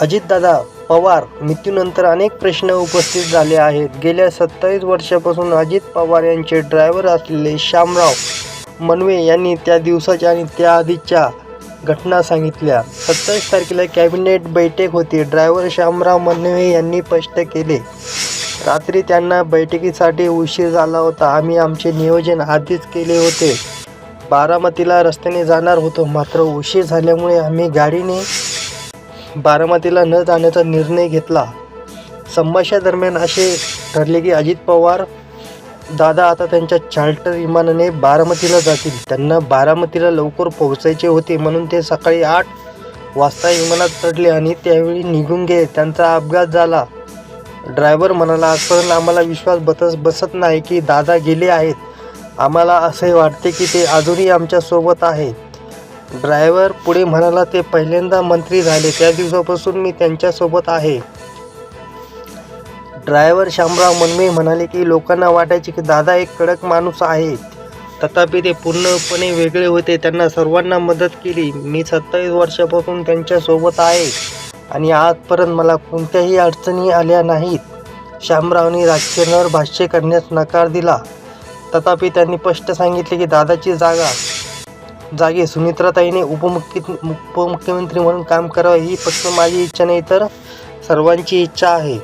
अजितदादा पवार मृत्यूनंतर अनेक प्रश्न उपस्थित झाले आहेत. गेल्या सत्तावीस वर्षापासून अजित पवार यांचे ड्रायव्हर असलेले श्यामराव मनवे यांनी त्या दिवसाच्या आणि त्याआधीच्या घटना सांगितल्या. सत्तावीस तारखेला कॅबिनेट बैठक होती. ड्रायव्हर श्यामराव मनवे यांनी स्पष्ट केले. रात्री त्यांना बैठकीसाठी उशीर झाला होता. आम्ही आमचे नियोजन आधीच केले होते. बारामतीला रस्त्याने जाणार होतो. मात्र उशीर झाल्यामुळे आम्ही गाडीने बारामतीला न जाण्याचा निर्णय घेतला. संभाषणादरम्यान असे ठरले की अजित पवार दादा आता त्यांच्या चार्टर विमानाने बारामतीला जातील. त्यांना बारामतीला लवकर पोहोचायचे होते म्हणून ते सकाळी आठ वाजता विमानात चढले आणि त्यावेळी निघून गेले. त्यांचा अपघात झाला. ड्रायव्हर म्हणाला आजपर्यंत आम्हाला विश्वास बतस बसत नाही की दादा गेले आहेत. आम्हाला असे वाटते की ते अजूनही आमच्यासोबत आहेत. ड्रायव्हर पुढे म्हणाला ते पहिल्यांदा मंत्री झाले त्या दिवसापासून मी त्यांच्यासोबत आहे. ड्रायव्हर शामराव मनमे म्हणाले की लोकांना वाटायचे की दादा एक कडक माणूस आहे. तथापि ते पूर्णपणे वेगळे होते. त्यांना सर्वांना मदत केली. मी सत्तावीस वर्षापासून त्यांच्यासोबत आहे आणि आजपर्यंत मला कोणत्याही अडचणी आल्या नाहीत. शामरावनी राजकारणावर भाष्य करण्यास नकार दिला. तथापि त्यांनी स्पष्ट सांगितले की दादाची जागा जागी. सुमित्राताईने उपमुख्य उपमुख्यमंत्री म्हणून काम करावं ही फक्त माझी इच्छा नाही तर सर्वांची इच्छा आहे.